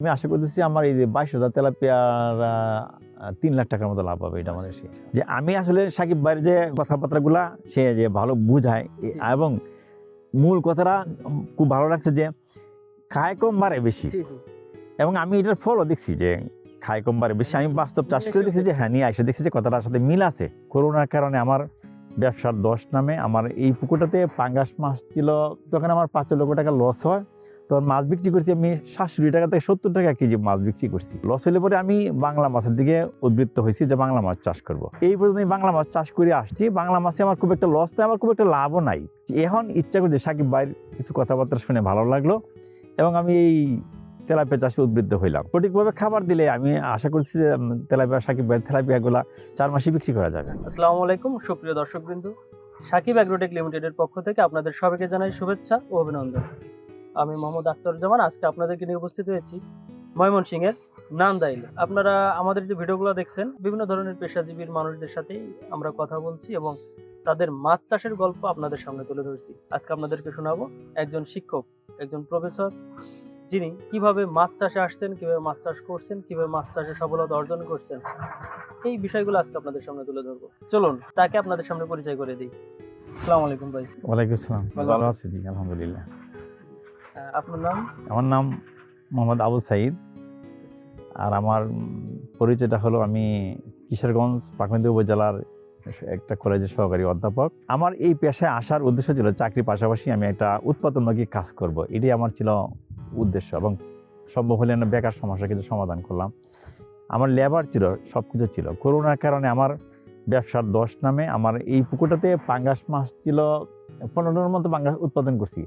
আমি আশা করতেছি আমার এই যে বাইশ হাজার তেলাপিয়ার তিন লাখ টাকার মতো লাভ হবে এটা আমার এসে যে আমি আসলে সাকিব ভাইয়ের যে কথাবার্তাগুলা সে যে ভালো বুঝায় এবং মূল কথাটা খুব ভালো লাগছে যে খায় কম বাড়ে বেশি। এবং আমি এটার ফলও দেখছি যে খায় কম বাড়ে বেশি। আমি বাস্তব চাষ করে দেখছি যে হ্যাঁ নিয়ে আসে দেখছি যে কথাটার সাথে মিল আছে। করোনার কারণে আমার ব্যবসার দশ নামে আমার এই পুকুরটাতে পাঙ্গাস মাছ ছিল তখন আমার পাঁচ লক্ষ টাকা লস হয়। তখন মাছ বিক্রি করছি আমি সাতষট্টি টাকা থেকে সত্তর টাকা কেজি মাছ বিক্রি করছি। লস হলে পরে আমি বাংলা মাছের দিকে উদ্বৃত্ত হয়েছি যে বাংলা মাছ চাষ করব। এই পর্যন্ত আমি বাংলা মাছ চাষ করে আসছি। বাংলা মাছে আমার খুব একটা লস নেই, আমার খুব একটা লাভও নাই। এখন ইচ্ছা করছে সাকিব ভাইয়ের কিছু কথাবার্তা শুনে ভালো লাগল এবং আমি এই তেলাপিয়া চাষে উদ্বৃত্ত হইলাম। সঠিকভাবে খাবার দিলে আমি আশা করছি যে তেলাপিয়া, সাকিব ভাইয়ের তেলাপিয়াগুলা চার মাসে বিক্রি করা যাবে। আসসালামু আলাইকুম, সুপ্রিয় দর্শকবৃন্দ। সাকিব অ্যাগ্রোটেক লিমিটেডের পক্ষ থেকে আপনাদের সবাইকে জানাই শুভেচ্ছা ও অভিনন্দন। আমি মোহাম্মদ আখতারুজ্জামান আজকে আপনাদেরকে নিয়ে উপস্থিত হয়েছি ময়মনসিংহের নান্দাইলে। আপনারা আমাদের যে ভিডিওগুলো দেখছেন বিভিন্ন ধরনের পেশাজীবীর মানুষদের সাথেই আমরা কথা বলছি এবং তাদের মাছ চাষের গল্প আপনাদের সামনে তুলে ধরছি। আজকে আপনাদেরকে শোনাবো একজন শিক্ষক একজন প্রফেসর যিনি কীভাবে মাছ চাষে আসছেন কীভাবে মাছ চাষ করছেন কীভাবে মাছ চাষে সফলতা অর্জন করছেন। এই বিষয়গুলো আজকে আপনাদের সামনে তুলে ধরবো। চলুন তাকে আপনাদের সামনে পরিচয় করে দিই। আসসালামু আলাইকুম ভাই। ওয়ালাইকুম আসসালাম। ভালো আছি জি আলহামদুলিল্লাহ। আপনার নাম? আমার নাম মোহাম্মদ আবু সাইদ। আর আমার পরিচয়টা হলো আমি কিশোরগঞ্জ পাকমেন্দি উপজেলার একটা কলেজের সহকারী অধ্যাপক। আমার এই পেশায় আসার উদ্দেশ্য ছিল চাকরির পাশাপাশি আমি একটা উৎপাদনমুখী কাজ করব। এটাই আমার ছিল উদ্দেশ্য এবং সম্ভব হলে না বেকার সমস্যা কিছু সমাধান করলাম। আমার লেবার ছিল সব কিছু ছিল। করোনার কারণে আমার ব্যবসার দশ নামে আমার এই পুকুরটাতে পাঙ্গাস মাছ ছিল পনেরোর মতো পাঙ্গাস উৎপাদন করছি।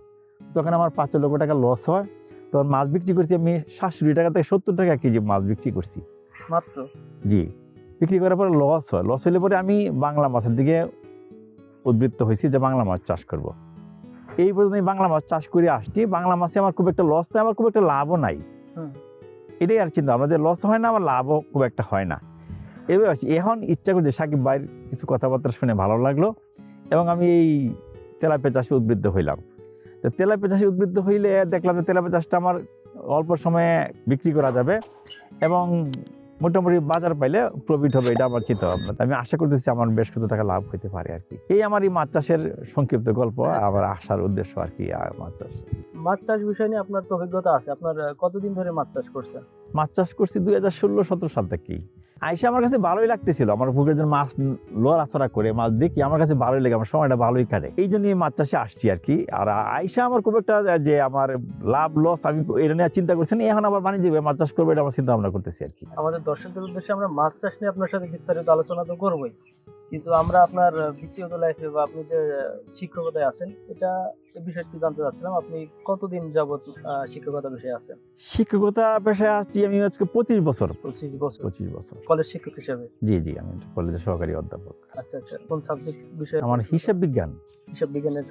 তখন আমার পাঁচ লক্ষ টাকা লস হয়। তখন মাছ বিক্রি করছি আমি সাতষট্টি টাকা থেকে সত্তর টাকা কেজি মাছ বিক্রি করছি। মাত্র? জি। বিক্রি করার পরে লস হয়। লস হলে পরে আমি বাংলা মাছের দিকে উদ্বৃত্ত হয়েছি যে বাংলা মাছ চাষ করব। এই পর্যন্ত আমি বাংলা মাছ চাষ করে আসছি। বাংলা মাছে আমার খুব একটা লস নেই আমার খুব একটা লাভও নাই। এটাই আর চিন্তা আমাদের লস হয় না আমার লাভও খুব একটা হয় না। এবার এখন ইচ্ছা করছে সাকিব ভাইয়ের কিছু কথাবার্তা শুনে ভালো লাগল এবং আমি এই তেলাপিয়া চাষে উদ্বৃত্ত হইলাম। তেলাপিয়া চাষে উদ্বৃত্ত হইলে দেখলাম যে তেলাপিয়া চাষটা আমার অল্প সময়ে বিক্রি করা যাবে এবং মোটামুটি বাজার পাইলে প্রফিট হবে এটা আমার চিন্তা ভাবনা। আমি আশা করতেছি আমার বেশ কিছু টাকা লাভ হইতে পারে আর কি। এই আমার এই মাছ চাষের সংক্ষিপ্ত গল্প আচ্ছা। আমার আসার উদ্দেশ্য আর কি মাছ চাষ। মাছ চাষ বিষয় নিয়ে আপনার তো অভিজ্ঞতা আছে। আপনার কতদিন ধরে মাছ চাষ করছেন? মাছ চাষ করছি দুই হাজার ষোলো সতেরো সাল থেকেই। আইসা আমার কাছে ভালোই লাগতেছিল। আমার বুকের জন্য মাছ লড়াচড়া করে মাছ দেখি আমার কাছে ভালোই লাগে, আমার সময়টা ভালোই কাটে। এই জন্যই মাছ চাষে আসছি আর কি। আর আইসা আমার খুব একটা যে আমার লাভ, লস আমি এটা নিয়ে চিন্তা করছি না, এখন আবার বাণিজ্যিক মাছ চাষ করব, এটা আমার চিন্তা ভাবনা করতেছি আর কি। আমাদের দর্শকদের উদ্দেশ্যে আমরা মাছ চাষ নিয়ে আপনার সাথে বিস্তারিত আলোচনা তো করবোই। কিন্তু আমরা আপনার ব্যক্তিগত লাইফে বা আপনি যে শিক্ষকতায় আছেন এটা এই বিষয়টি জানতে চাচ্ছিলাম আপনি কতদিন আহ, শিক্ষকতা বিষয়ে আছেন? শিক্ষকতা পেশায় আসছি আমি আজকে পঁচিশ বছর। পঁচিশ বছর। পঁচিশ বছর। কলেজ শিক্ষক হিসেবে? জি জি আমি কলেজের সহকারী অধ্যাপক। আচ্ছা আচ্ছা কোন সাবজেক্ট বিষয়ে? আমার হিসাব বিজ্ঞান। হিসাব বিজ্ঞানের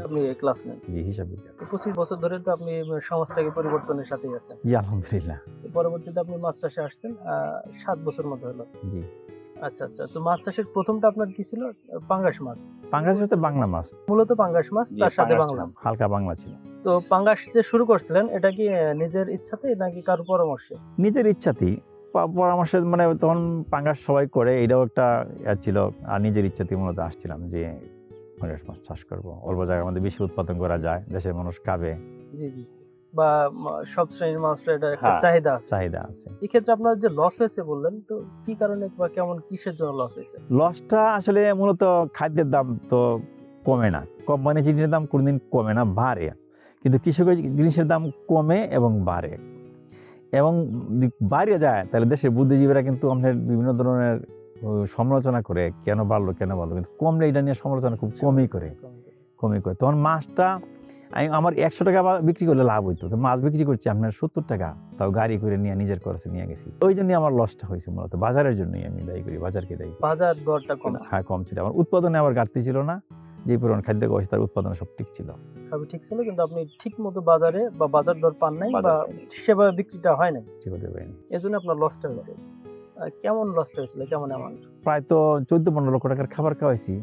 আপনি ক্লাস নেন? জি হিসাব বিজ্ঞান। পঁচিশ বছর ধরে তো আপনি সমাজটাকে পরিবর্তনের সাথেই আছেন। জি আলহামদুলিল্লাহ। পরবর্তীতে আপনি মাছ চাষে আসছেন সাত বছর মতো হলো। জি। আচ্ছা আচ্ছা। তো মাছ চাষের প্রথমটা আপনার কি ছিল? পাঙ্গাস মাছ। পাঙ্গাস হচ্ছে বাংলা মাছ। মূলত পাঙ্গাস মাছ তার সাথে বাংলা হালকা বাংলা ছিল। তো পাঙ্গাস যে শুরু করছিলেন এটা কি নিজের ইচ্ছাতে নাকি কারও পরামর্শে? নিজের ইচ্ছাতেই। পরামর্শ মানে তখন পাঙ্গাস সবাই করে এটাও একটা ছিল আর নিজের ইচ্ছাতেই মূলত আসছিলাম যে পাঙ্গাস মাছ চাষ করব। অল্প জায়গার মধ্যে বেশি উৎপাদন করা যায় দেশের মানুষ খাবে। জি জি। বা সব শ্রেণির মানুষের এটা একটা হ্যাঁ। চাহিদা আছে। চাহিদা আছে। এক্ষেত্রে আপনার যে লস হয়েছে বললেন তো কি কারণে বা কেমন কিসের জন্য লস হয়েছে? লসটা আসলে মূলত খাদ্যের দাম তো কমে না। কোম্পানি জিনিসের দাম কোনোদিন কমে না বাড়ে। কিন্তু কৃষকের জিনিসের দাম কমে এবং বাড়ে। এবং বাইরে যায় তাহলে দেশের বুদ্ধিজীবীরা কিন্তু আমাদের বিভিন্ন ধরনের সমালোচনা করে কেন বাড়লো কেন বাড়লো? কিন্তু কমলে এটা নিয়ে সমালোচনা খুব কমই করে। কমই করে। তখন মাছটা আমি আমার একশো টাকা বিক্রি করলে লাভ হইতো। তো মাছ বিক্রি করছি আপনার সত্তর টাকা। তাও গাড়ি করে নিয়ে নিজের খরচে নিয়ে গেছি। ওই জন্যই আমার লসটা হয়েছে মূলত। বাজারের জন্যই আমি দায়ী করি বাজারকে দায়ী বাজার দরটা কম হ্যাঁ কম ছিল। আমার উৎপাদনে আমার ঘাটতি ছিল না। যে পরিমাণ খাদ্য খাওয়াছি তার উৎপাদন সব ঠিক ছিল। সবই ঠিক ছিল কিন্তু আপনি ঠিক মতো বাজারে বা বাজার দর পান নাই বা সেভাবে বিক্রিটা হয় নাই। এজন্য আপনার লসটা হয়েছে। কেমন লস হয়েছিল? কেমন অ্যামাউন্ট প্রায় তো চোদ্দ পনেরো লক্ষ টাকার খাবার খাওয়াইছি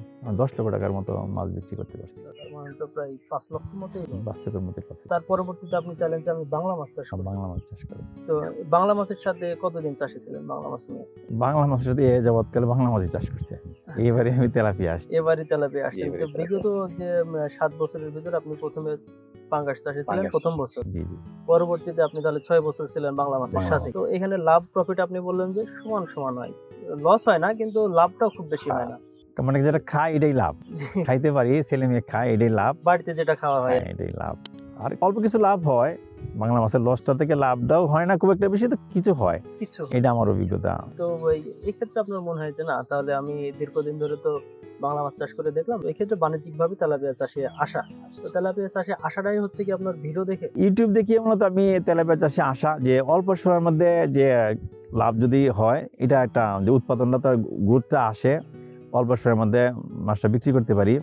দশ লক্ষ টাকার মতো মাছ বিক্রি করতে পারছি। মানে তো প্রায় পাঁচ লক্ষ মতোই loss। বাস্তবের মতো তার পরবর্তীতে আপনি চাইলেন যে আমি বাংলা মাছ চাষ বাংলা মাছ চাষ করে। তো বাংলা মাছের সাথে কতদিন চাষি ছিলেন বাংলা মাছ নিয়ে? বাংলা মাছের সাথে এ যাবৎকালে বাংলা মাছই চাষ করছে। এইবারে আমি তেলাপিয়া আসছি। তেলাপিয়া এবারে তেলাপিয়া বিগত যে সাত বছরের ভিতরে আপনি প্রথমে পাঙ্গাস চাষে ছিলেন প্রথম বছর। পরবর্তীতে আপনি তাহলে ছয় বছর ছিলেন বাংলা মাছের সাথে। তো এখানে লাভ প্রফিট আপনি বললেন যে সমান সমান হয়। লস হয় না কিন্তু লাভটাও খুব বেশি হয় না। মানে যেটা খায় এটাই লাভ। খাইতে পারি ছেলে মেয়ে খায় এটাই লাভ। বাড়িতে যেটা খাওয়া হয়। হ্যাঁ, এটাই লাভ। আর অল্প কিছু লাভ হয় বাংলা মাছের লসটা থেকে লাভটাও হয় না খুব একটা বেশি তো কিছু হয়। কিছু এটা আমার অভিজ্ঞতা। তো ওই এক্ষেত্রে আপনার মনে হয় যে না তাহলে আমি দীর্ঘদিন ধরে তো বাংলা মাছ চাষ করে দেখলাম এক্ষেত্রে বাণিজ্যিক ভাবে তেলাপিয়া চাষে আসা। তো তেলাপিয়া চাষে আসাটাই হচ্ছে কি আপনার ভিডিও দেখে? ইউটিউব দেখিয়ে মূলত আমি তেলাপিয়া চাষে আসা যে অল্প সময়ের মধ্যে যে লাভ যদি হয় এটা একটা যে উৎপাদনটা তার গুরুত্ব আসে অল্প সময়ের মধ্যে মাছটা বিক্রি করতে পারি।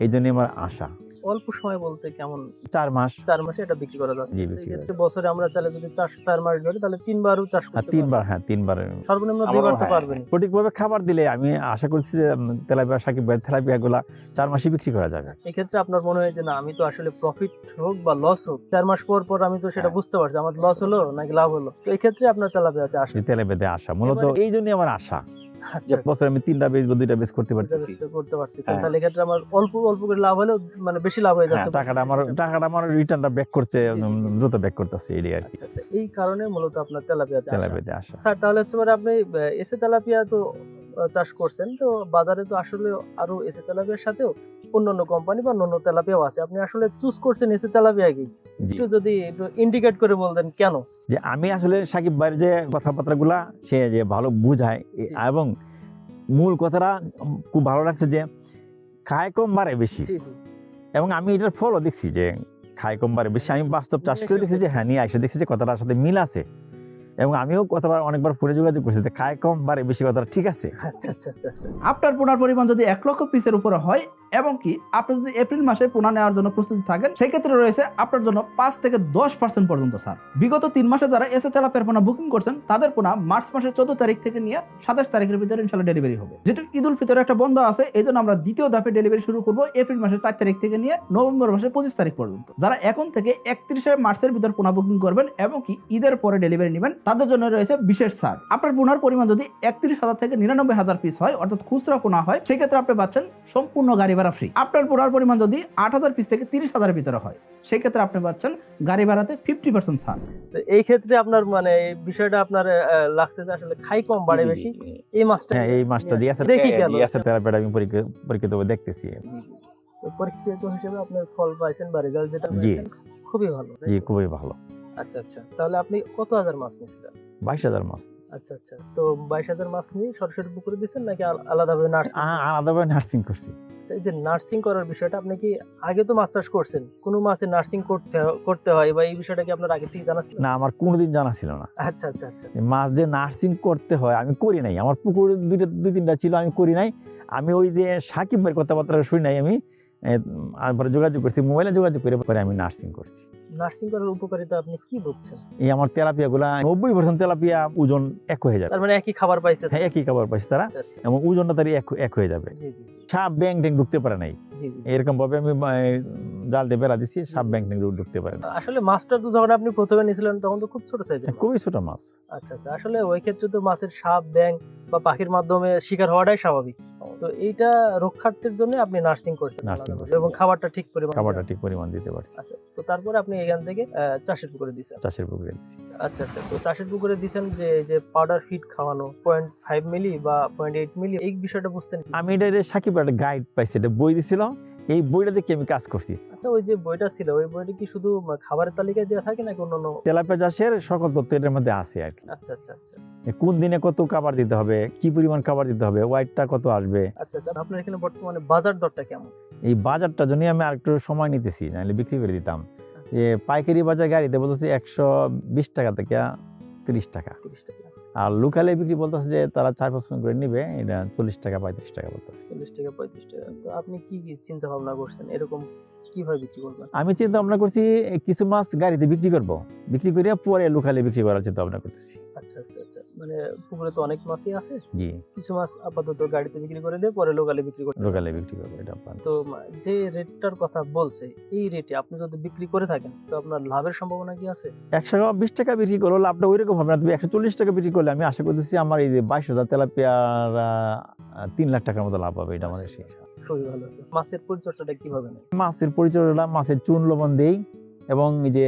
এই জন্যই আমার আশা অল্প সময় বলতে কেমন? চার মাস। চার মাসে এটা বিক্রি করা যাচ্ছে। এক্ষেত্রে বছরে আমরা চাইলে যদি চাষ চার মাস ধরে তাহলে তিনবারও চাষ করতে পারব। তিনবার হ্যাঁ তিনবার সর্বনিম্ন দুইবার তো হ্যাঁ, পারবেন সঠিকভাবে খাবার দিলে আমি আশা করছি যে তেলাপিয়া সাকিব ভাই তেলাপিয়া গুলা চার মাসে বিক্রি করা যাবে। এক্ষেত্রে আপনার মনে হয় যে না আমি তো আসলে প্রফিট হোক বা লস হোক চার মাস পর পর আমি তো সেটা হ্যাঁ। বুঝতে পারছি আমার লস হলো নাকি লাভ হলো? তো এক্ষেত্রে আপনার তেলাপিয়াতে আসে। তেলাপিয়াতে আসা মূলত এই জন্যই আমার আশা। যে আচ্ছা। বছরে আমি তিনটা বেচ বা দুইটা বেচ করতে পারতেছি। করতে হ্যাঁ। তাহলে ক্ষেত্রে আমার অল্প অল্প করে লাভ হলেও মানে বেশি লাভ হয়ে হ্যাঁ, যাচ্ছে। টাকাটা আমার টাকাটা আমার রিটার্নটা ব্যাক করছে। দ্রুত ব্যাক করতেছে এই আর কি। আচ্ছা আচ্ছা। এই কারণে মূলত আপনার তেলাপিয়াতে তেলাপিয়াতে আসা। স্যার তাহলে হচ্ছে মানে আপনি এসে তেলাপিয়া তো চাষ করছেন। তো বাজারে তো আসলে আরও এসে তেলাপিয়ার সাথেও অন্যান্য কোম্পানি বা অন্যান্য তেলাপিয়াও আছে। আপনি আসলে চুজ করছেন এসে তেলাপিয়া কি? একটু যদি একটু ইন্ডিকেট করে বলতেন কেন? যে আমি আসলে সাকিব ভাইয়ের যে কথাবার্তাগুলা সে যে ভালো বুঝায় এবং মূল কথাটা খুব ভালো লাগছে যে খায় কম বাড়ে বেশি। এবং আমি এটার ফলও দেখছি যে খায় কম বাড়ে বেশি। আমি বাস্তব চাষ করে দেখছি যে হ্যাঁ নিয়ে আসে দেখছি যে কথাটার সাথে মিল আছে। এবং আমিও কতবার অনেকবার ফোনে যোগাযোগ করছি খায় কম, বাড়ে বেশি কথাটা। ঠিক আছে? আচ্ছা আচ্ছা আচ্ছা আপনার পোনার পরিমাণ যদি এক লক্ষ পিসের উপরে হয়, এবং কি আপনি যদি এপ্রিল মাসে পোনা নেওয়ার জন্য প্রস্তুতি থাকেন সেই ক্ষেত্রে রয়েছে আপনার জন্য পাঁচ থেকে দশ পার্সেন্ট পর্যন্ত স্যার বিগত তিন মাসে যারা এসে তেলাপের পোনা বুকিং করছেন, তাদের পোনা মার্চ মাসের চোদ্দ তারিখ থেকে নিয়ে সাতাশ তারিখের ভিতরে ইনশাল্লাহ ডেলিভারি হবে। যেহেতু ঈদ উল ফিতরের একটা বন্ধ আছে এই জন্য আমরা দ্বিতীয় ধাপে ডেলিভারি শুরু করব এপ্রিল মাসের চার তারিখ থেকে নিয়ে নভেম্বর মাসের পঁচিশ তারিখ পর্যন্ত। যারা এখন থেকে একত্রিশে মার্চের ভিতর পোনা বুকিং করবেন, এবং কি ঈদের পরে ডেলিভারি নেবেন তাদের জন্য রয়েছে বিশেষ ছাড়। আপনার পোনার পরিমাণ যদি একত্রিশ হাজার থেকে নিরানব্বই হাজার পিস হয় অর্থাৎ খুচরা পোনা হয় সেক্ষেত্রে আপনি পাচ্ছেন সম্পূর্ণ গাড়ি ভাড়া ফ্রি আপনার পোনার পরিমাণ যদি আট হাজার পিস থেকে তিরিশ হাজারের ভিতরে হয় সেক্ষেত্রে আপনি পাচ্ছেন গাড়ি ভাড়াতে ফিফটি পার্সেন্ট ছাড়। এই ক্ষেত্রে আপনার মানে বিষয়টা আপনার লাগছে যে আসলে খাই কম বাড়ে বেশি। এই মাছটা হ্যাঁ এই মাসটা দিয়ে আছে দেখি দিয়ে আছে তেলাপিয়াটা আমি পরীক্ষা পরীক্ষিতভাবে দেখতেছি। তো পরীক্ষিত হিসেবে আপনার ফল পাইছেন বা রেজাল্ট যেটা জি। পেয়েছেন খুবই ভালো জি খুবই ভালো। আচ্ছা আচ্ছা। তাহলে আপনি কত হাজার মাছ নিয়েছিলেন? বাইশ হাজার মাছ। আচ্ছা আচ্ছা। তো বাইশ হাজার মাছ নিয়ে সরাসরি পুকুরে দিচ্ছেন নাকি আলাদাভাবে নার্সিং আলাদাভাবে নার্সিং করছি। এই যে নার্সিং করার বিষয়টা আপনি কি আগে তো মাছ চাষ করছেন? কোনো মাছের নার্সিং করতে করতে হয় বা এই বিষয়টা কি আপনার আগে থেকে জানা ছিল? না আমার কোনোদিন জানা ছিল না। আচ্ছা আচ্ছা আচ্ছা। যে মাছ যে নার্সিং করতে হয় আমি করি নাই। আমার পুকুর দুইটা দুই তিনটা ছিল আমি করি নাই। আমি ওই যে সাকিব ভাইয়ের কথাবার্তা শুনি নাই আমি। যোগাযোগ করছি মোবাইলে যোগাযোগ করে আমি নার্সিং করছি। নার্সিং করার উপকারিতা আপনি কি বুঝছেন? এই আমার তেলাপিয়া গুলা নব্বই পার্সেন্ট তেলাপিয়া ওজন এক হয়ে যাবে। তার মানে একই খাবার পাইছে হ্যাঁ একই খাবার পাইছে তারা। আচ্ছা আচ্ছা। এবং ওজনটা তার এক এক হয়ে যাবে। সাপ ব্যাং ট্যাং ঢুকতে পারে নাই। এরকম ভাবে আমি জাল দিয়ে বেড়া দিচ্ছি সাপ ব্যাং ট্যাং ঢুকতে পারে না। আসলে মাছটা তো যখন আপনি প্রথমে নিয়েছিলেন তখন তো খুব ছোট সাইজের খুবই ছোট মাছ। আচ্ছা আচ্ছা আসলে ওই ক্ষেত্রে তো মাছের সাপ ব্যাং বা পাখির মাধ্যমে শিকার হওয়াটাই স্বাভাবিক। তো এইটা রক্ষার্থের জন্য আপনি নার্সিং করছেন। আলাদাভাবে এবং খাবারটা ঠিক পরিমাণ খাবারটা ঠিক পরিমাণ দিতে পারছি। আচ্ছা তো তারপরে আপনি এখান থেকে চাষের পুকুরে দিচ্ছেন চাষের পুকুরে আচ্ছা আচ্ছা তো চাষের পুকুরে দিচ্ছেন যে যে পাউডার ফিড খাওয়ানো পয়েন্ট ফাইভ মিলি বা পয়েন্ট এইট মিলি এই বিষয়টা বুঝতেন? আমি এটা সাকিব একটা গাইড পাইছি এটা বই দিছিল এই বইটা দেখে আমি কাজ করছি। আচ্ছা ওই যে বইটা ছিল ওই বইটা কি শুধু খাবারের তালিকায় দেওয়া থাকে নাকি অন্যান্য তেলাপিয়া চাষের সকল তথ্য এটার মধ্যে আছে আর কি। আচ্ছা আচ্ছা আচ্ছা। কোন দিনে কত খাবার দিতে হবে কি পরিমাণ খাবার দিতে হবে ওয়াইটটা কত আসবে? আচ্ছা আচ্ছা আপনার এখানে বর্তমানে বাজার দরটা কেমন? এই বাজারটা জন্য আমি আরেকটু সময় নিতেছি নাহলে বিক্রি করে দিতাম। যে পাইকারি বাজার গাড়িতে বলতেছে একশো বিশ টাকা থেকে তিরিশ টাকা। তিরিশ টাকা। আর লোকালে বিক্রি বলতেছে যে তারা চার পাঁচ করে নিবে এটা চল্লিশ টাকা পঁয়ত্রিশ টাকা বলতেছে। চল্লিশ টাকা পঁয়ত্রিশ টাকা। তো আপনি কি কি চিন্তা ভাবনা করছেন? এরকম কীভাবে বিক্রি করবেন? আমি চিন্তা ভাবনা করছি কিছু মাছ গাড়িতে বিক্রি করব। বিক্রি করিয়া পরে লোকালে বিক্রি করার চিন্তা ভাবনা করতেছি। আচ্ছা আচ্ছা আচ্ছা। আচ্ছা মানে পুকুরে তো অনেক মাছই আছে। জি। কিছু মাছ আপাতত গাড়িতে বিক্রি করে দিয়ে পরে লোকালে বিক্রি করতে লোকালে বিক্রি করব এটা আপনার। তো যে রেটটার কথা বলছে এই রেটে আপনি যদি বিক্রি করে থাকেন তো আপনার লাভের সম্ভাবনা কি আছে? একশো বিশ টাকা বিক্রি করল লাভটা ওই রকম হবে না। তুমি একশো চল্লিশ টাকা বিক্রি করলে আমি আশা করতেছি আমার এই যে বাইশ হাজার তেলাপিয়ার তিন লাখ টাকার মতো লাভ হবে এটা আমার ভালো। মাছের পরিচর্যাটা কীভাবে মাছের পরিচর্যা মাছের চুন লবণ দেই। এবং যে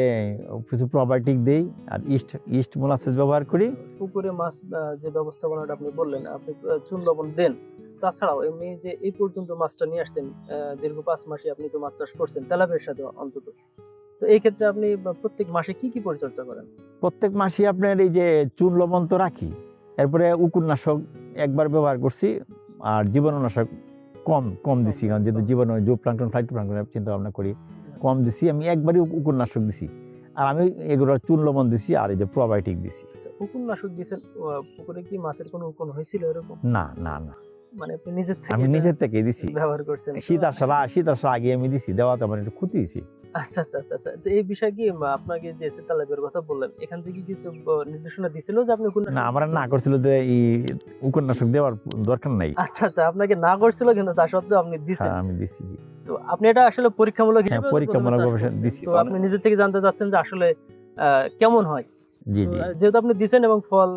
কিছু প্রোবায়োটিক দেই আর ইস্ট ইস্ট মোলাসেস ব্যবহার করি। পুকুরে মাছ যে ব্যবস্থাপনাটা আপনি বললেন আপনি চুন লবণ দেন। তাছাড়াও এমনি যে এই পর্যন্ত মাছটা নিয়ে আসছেন দীর্ঘ পাঁচ মাসে আপনি তো মাছ চাষ করছেন তেলাপের সাথে অন্তত। তো এই ক্ষেত্রে আপনি প্রত্যেক মাসে কি কি পরিচর্যা করেন? প্রত্যেক মাসে আপনার এই যে চুন লবণ তো রাখি এরপরে উকুরনাশক একবার ব্যবহার করছি আর জীবাণুনাশক কম কম দিছি কারণ যেহেতু জীবাণু জো প্লাঙ্কটন ফ্লাইট প্লাঙ্কটন চিন্তা ভাবনা করি। কম দিছি আমি একবারই উকুরনাশক দিছি। আর আমি এগুলো চুন লবণ দিছি আর এই যে প্রোবায়োটিক দিছি। আচ্ছা উকুন দিয়েছেন পুকুরে কি মাছের কোনো উকুন হয়েছিল এরকম? না না না। মানে আপনি নিজের থেকে আমি নিজের থেকে দিছি। ব্যবহার করছেন শীত আসার শীত আসার আগে আমি দিছি দেওয়াতে আমার একটু ক্ষতি হয়েছি। আচ্ছা আচ্ছা আচ্ছা আচ্ছা। তো এই বিষয়ে কি আপনাকে যে তালেবের কথা বললেন এখান থেকে কিছু নির্দেশনা দিছিল যে আপনি না আমার না করছিল যে এই উপন্যাসক দেওয়ার দরকার নাই। আচ্ছা আচ্ছা আপনাকে না করছিল কিন্তু তা সত্ত্বেও আপনি দিছেন। হ্যাঁ আমি দিছি তো আপনি এটা আসলে পরীক্ষামূলক হিসাবে হিসেবে পরীক্ষামূলক গবেষণা দিছি। তো আপনি নিজে থেকে জানতে চাচ্ছেন যে আসলে আহ, কেমন হয়? জি জি। যেহেতু আপনি দিছেন এবং ফল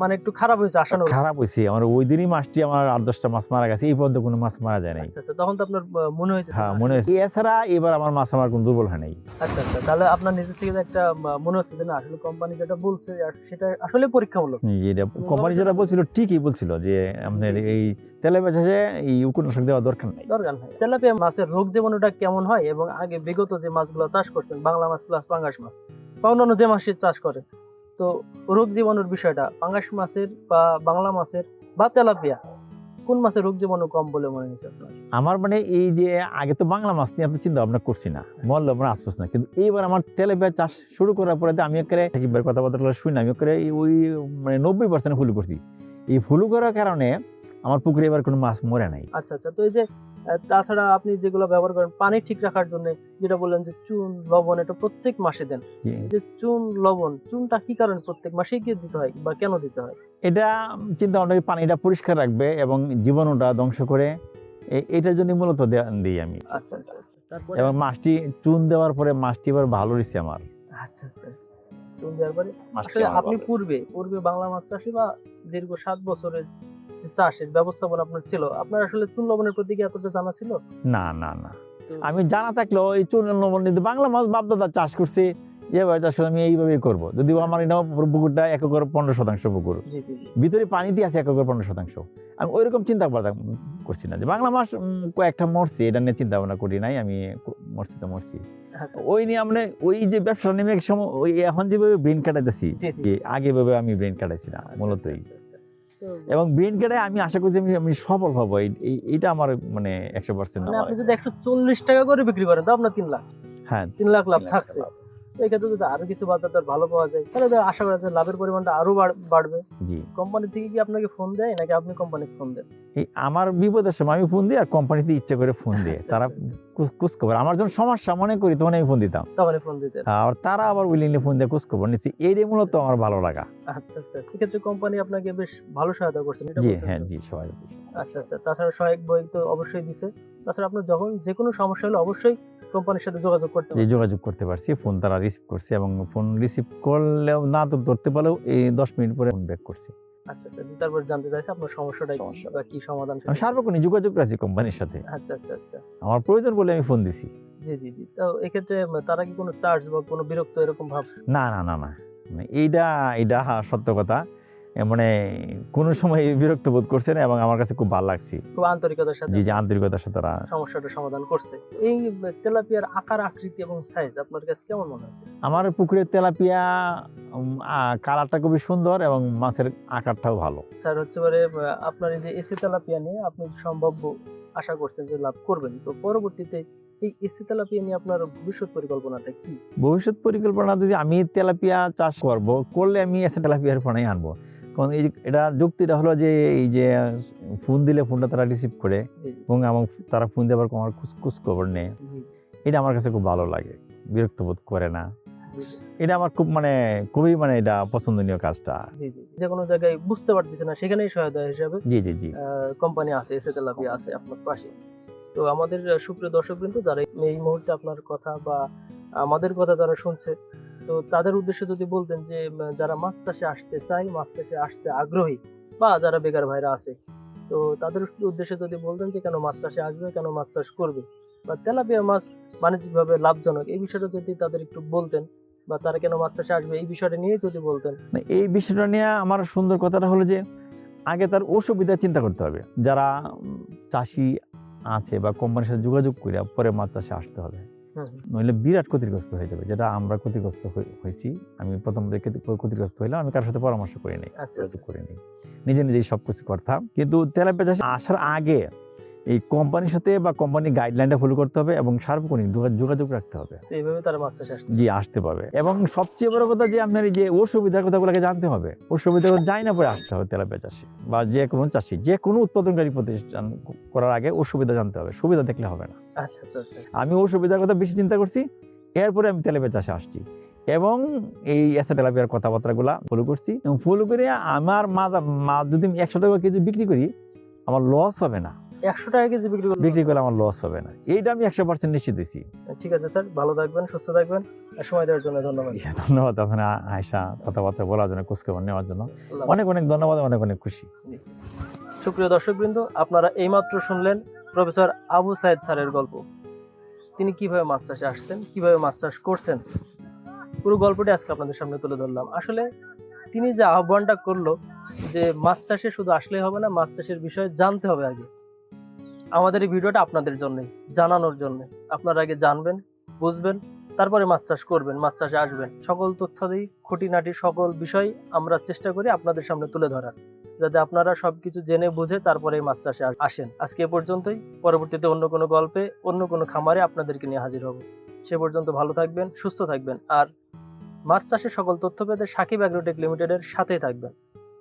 মানে একটু খারাপ হয়েছে আশানুরূপ। খারাপ হয়েছে। আমার ওই দিনই মাছটি আমার আট দশটা মাছ মারা গেছে। এই পর্যন্ত কোনো মাছ মারা যায় নাই। আচ্ছা আচ্ছা তখন তো আপনার মনে হয়েছে হ্যাঁ মনে হয়েছে। এছাড়া এবার আমার মাছ আমার কোনো দুর্বল হয় নাই। আচ্ছা আচ্ছা তাহলে আপনার নিজের থেকে একটা মনে হচ্ছে যে না আসলে কোম্পানি যেটা বলছে সেটা আসলে পরীক্ষামূলক। যেটা কোম্পানি যেটা বলছিল ঠিকই বলছিল যে আপনার এই তেলে বেঁচেছে এই উপন্যাসক দেওয়া দরকার নাই। দরকার নাই। তেলাপিয়া মাছের রোগ জীবাণুটা কেমন হয় এবং আগে বিগত যে মাছগুলো চাষ করছেন বাংলা মাছ প্লাস পাঙ্গাস মাছ বা অন্যান্য যে মাছের চাষ করে তো রোগ জীবাণুর বিষয়টা পাঙ্গাস মাছের বা বাংলা মাছের বা তেলাপিয়া কোন মাছের রোগ জীবাণু কম বলে মনে হয়েছে আপনার? আমার মানে এই যে আগে তো বাংলা মাছ নিয়ে এত চিন্তা ভাবনা করছি না মরল আমার আশপাশ না। কিন্তু এইবার আমার তেলাপিয়া চাষ শুরু করার পরে আমি একেবারে সাকিবের কথাবার্তা শুনি আমি একেবারে ওই মানে নব্বই পার্সেন্ট ফুলু করছি। এই ফুলু করার কারণে আমার পুকুরে এবার কোনো মাছ মরে নাই। আচ্ছা আচ্ছা। তো এই যে তাছাড়া আপনি যেগুলো ব্যবহার করেন পানি ঠিক রাখার জন্য যেটা বললেন যে চুন লবণ এটা প্রত্যেক মাসে দেন। যে চুন লবণ চুনটা কি কারণে প্রত্যেক মাসেই কি দিতে হয় বা কেন দিতে হয়? এটা চিন্তা ভাবনা পানিটা পরিষ্কার রাখবে এবং জীবাণুটা ধ্বংস করে এটার জন্য মূলত দিই আমি। আচ্ছা আচ্ছা আচ্ছা। এবং মাছটি চুন দেওয়ার পরে মাছটি এবার ভালো রয়েছে আমার। আচ্ছা আচ্ছা চুন দেওয়ার পরে? আসলে আপনি পূর্বে পূর্বে বাংলা মাছ চাষি বা দীর্ঘ সাত বছরের যে চাষের ব্যবস্থাপনা আপনার ছিল আপনার আসলে চুন লবণের প্রতি কি এতটা জানা ছিল? না না না। আমি জানা থাকলেও এই চুন লবণ বাংলা মাছ বাপদাদা চাষ করছে যেভাবে চাষ করে আমি এইভাবেই করব। যদিও আমার এটা পুকুরটা এক একর পনেরো শতাংশ পুকুর। ভিতরে পানি দিয়ে আছে এক একর পনেরো শতাংশ। আমি ওইরকম চিন্তা ভাবনা করছি না যে বাংলা মাছ উম, কয়েকটা মরছি এটা নিয়ে চিন্তা ভাবনা করি নাই আমি মরছি তো মরছি। আচ্ছা। ওই নিয়ে আমরা ওই যে ব্যবসা নেমে এক সময় ওই এখন যেভাবে ব্রেন কাটাইতেছি। আগে ভাবে আমি ব্রেন কাটাইছি না মূলতই। এবং ব্রেন কেটে আমি আশা করি আমি সফল হব। এইটা আমার মানে একশো পার্সেন্ট মানে আপনি যদি একশো চল্লিশ টাকা করে বিক্রি করেন তো আপনার তিন লাখ। হ্যাঁ। তিন লাখ লাভ থাকছে। এই ক্ষেত্রে যদি আরও কিছু বাজার দর ভালো পাওয়া যায় তাহলে আশা করা যায় লাভের পরিমাণটা আরও বাড়বে। জি। কোম্পানি থেকে কি আপনাকে ফোন দেয় নাকি আপনি কোম্পানিকে ফোন দেন? এই আমার বিপদের সময় আমি ফোন দিই আর কোম্পানিতে ইচ্ছে করে ফোন দিয়ে আচ্ছা, তারা আচ্ছা, আমার যখন সমস্যা মনে করি তখন আমি ফোন দিতাম। তখনই ফোন দিতেন। আর তারা আবার উইলিংলি ফোন দিয়ে কুচখবর নিচ্ছে। এইটাই মূলত আমার ভালো লাগা। আচ্ছা আচ্ছা। সেক্ষেত্রে কোম্পানি আপনাকে বেশ ভালো সহায়তা করছেন এটা জি হ্যাঁ জি সবাই আচ্ছা আচ্ছা। তাছাড়া সহায়ক বই তো অবশ্যই দিছে। তাছাড়া আপনার যখন যে কোনো সমস্যা হলে অবশ্যই কোম্পানির সাথে যোগাযোগ করতে যোগাযোগ করতে পারছি ফোন তারা রিসিভ করছি এবং ফোন রিসিভ করলেও না তো ধরতে পারলেও এই দশ মিনিট পরে ফোন ব্যাক করছি। আচ্ছা আচ্ছা তারপর জানতে চাইছে আপনার সমস্যাটা কি বা কি সমাধান আমি সার্বক্ষণিক যোগাযোগ রাখছি কোম্পানির সাথে। আচ্ছা আচ্ছা আচ্ছা। আমার প্রয়োজন বলে আমি ফোন দিছি। জি জি জি। তো এক্ষেত্রে তারা কি কোনো চার্জ বা কোনো বিরক্ত এরকম ভাব? না না না না। মানে এইটা এইটা সত্য কথা। মানে কোনো সময় বিরক্ত বোধ করছে না এবং আমার কাছে খুব ভালো লাগছে। খুব আন্তরিকতার সাথে জি যে আন্তরিকতার সাথে তারা সমস্যাটা সমাধান করছে। এই তেলাপিয়ার আকার আকৃতি এবং সাইজ আপনার কাছে কেমন মনে হচ্ছে আমার পুকুরের তেলাপিয়া কালারটা খুবই সুন্দর এবং মাছের আকারটাও ভালো। স্যার হচ্ছে পরে আপনার এই যে এসি তেলাপিয়া নিয়ে আপনি সম্ভাব্য আশা করছেন যে লাভ করবেন। তো পরবর্তীতে এই এসি তেলাপিয়া নিয়ে আপনার ভবিষ্যৎ পরিকল্পনাটা কি? ভবিষ্যৎ পরিকল্পনা যদি আমি তেলাপিয়া চাষ করব করলে আমি এসে তেলাপিয়ার ফোনেই আনব। কারণ এই যে এটা যুক্তিটা হলো যে এই যে ফোন দিলে ফোনটা তারা রিসিভ করে এবং এবং তারা ফোন দেওয়ার আমার কুস খবর নেয়। এটা আমার কাছে খুব ভালো লাগে বিরক্ত বোধ করে না। এটা আমার খুব মানে খুবই মানে এটা পছন্দনীয় কাজটা। যে কোনো জায়গায় বুঝতে পারতেছে না সেখানেই সহায়তা হিসাবে জি জি জি। কোম্পানি আছে এসে তেলাপি আছে আপনার পাশে। তো আমাদের সুপ্রিয় দর্শক কিন্তু যারা এই মুহূর্তে আপনার কথা বা আমাদের কথা যারা শুনছে তো তাদের উদ্দেশ্যে যদি বলতেন যে যারা মাছ চাষে আসতে চায়, মাছ চাষে আসতে আগ্রহী বা যারা বেকার ভাইরা আছে, তো তাদের উদ্দেশ্যে যদি বলতেন যে, কেন মাছ চাষে আসবে, কেন মাছ চাষ করবে? বা তেলাপিয়া মাছ বাণিজ্যিকভাবে লাভজনক, এই বিষয়টা যদি তাদের একটু বলতেন বা তারা কেন মাছ চাষে আসবে, এই বিষয়টা নিয়ে যদি বলতেন। এই বিষয়টা নিয়ে আমার সুন্দর কথাটা হলো যে, আগে তার অসুবিধা চিন্তা করতে হবে। যারা চাষি আছে বা কোম্পানির সাথে যোগাযোগ করে পরে মাছ চাষে আসতে হবে। নইলে বিরাট ক্ষতিগ্রস্ত হয়ে যাবে যেটা আমরা ক্ষতিগ্রস্ত হয়েছি আমি প্রথম দিকে ক্ষতিগ্রস্ত হইলাম আমি কারোর সাথে পরামর্শ করে নাই আচ্ছা। করে নিই নিজে নিজেই সব কিছু করতাম। কিন্তু তেলাপিয়া চাষে আসার আগে এই কোম্পানির সাথে বা কোম্পানির গাইডলাইনটা ফলো করতে হবে এবং সার্বক্ষণিক যোগা- যোগাযোগ রাখতে হবে। এইভাবে তারা আসতে জি আসতে পারবে এবং সবচেয়ে বড় কথা যে আপনার এই যে অসুবিধার কথাগুলোকে জানতে হবে অসুবিধা যাই না পরে আসতে হবে তেলাপিয়া চাষি বা যে কোনো চাষি যে কোনো উৎপাদনকারী প্রতিষ্ঠান করার আগে অসুবিধা জানতে হবে সুবিধা দেখলে হবে না। আচ্ছা আচ্ছা আচ্ছা। আমি অসুবিধার কথা বেশি চিন্তা করছি এরপরে আমি তেলাপিয়া চাষে আসছি। এবং এই এসে তেলাপিয়ার কথাবার্তাগুলা ফলো করছি। এবং ফলো করে আমার মাছ মাছ যদি আমি একশো টাকা কেজি বিক্রি করি আমার লস হবে না। একশো টাকা কেজি বিক্রি করলে বিক্রি করলে আমার লস হবে না। এইটা আমি একশো পার্সেন্ট নিশ্চিত দিছি। ঠিক আছে স্যার। ভালো থাকবেন সুস্থ থাকবেন সময় দেওয়ার জন্য ধন্যবাদ। ধন্যবাদ আপনার আয়সা কথাবার্তা বলার জন্য খোঁজখবর নেওয়ার জন্য। অনেক অনেক ধন্যবাদ অনেক অনেক খুশি। সুপ্রিয় দর্শকবৃন্দ আপনারা এইমাত্র শুনলেন প্রফেসর আবু সাইদ স্যারের গল্প। তিনি কীভাবে মাছ চাষে আসছেন কীভাবে মাছ চাষ করছেন পুরো গল্পটি আজকে আপনাদের সামনে তুলে ধরলাম। আসলে তিনি যে আহ্বানটা করল যে মাছ চাষে শুধু আসলেই হবে না মাছ চাষের বিষয়ে জানতে হবে আগে। আমাদের এই ভিডিওটা আপনাদের জন্যই জানানোর জন্য। আপনারা আগে জানবেন, বুঝবেন, তারপরে মাছ চাষ করবেন, মাছ চাষে আসবেন। সকল তথ্য দিই, খুঁটিনাটি সকল বিষয় আমরা চেষ্টা করি আপনাদের সামনে তুলে ধরার, যাতে আপনারা সবকিছু জেনে বুঝে তারপরে মাছ চাষে আসেন। আজকে এ পর্যন্তই। পরবর্তীতে অন্য কোনো গল্পে, অন্য কোনো খামারে আপনাদেরকে নিয়ে হাজির হব। সে পর্যন্ত ভালো থাকবেন, সুস্থ থাকবেন, আর মাছ চাষের সকল তথ্য পেতে সাকিব অ্যাগ্রোটেক লিমিটেডের সাথেই থাকবেন।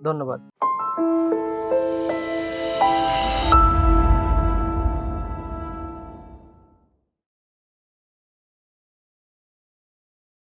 ধন্যবাদ।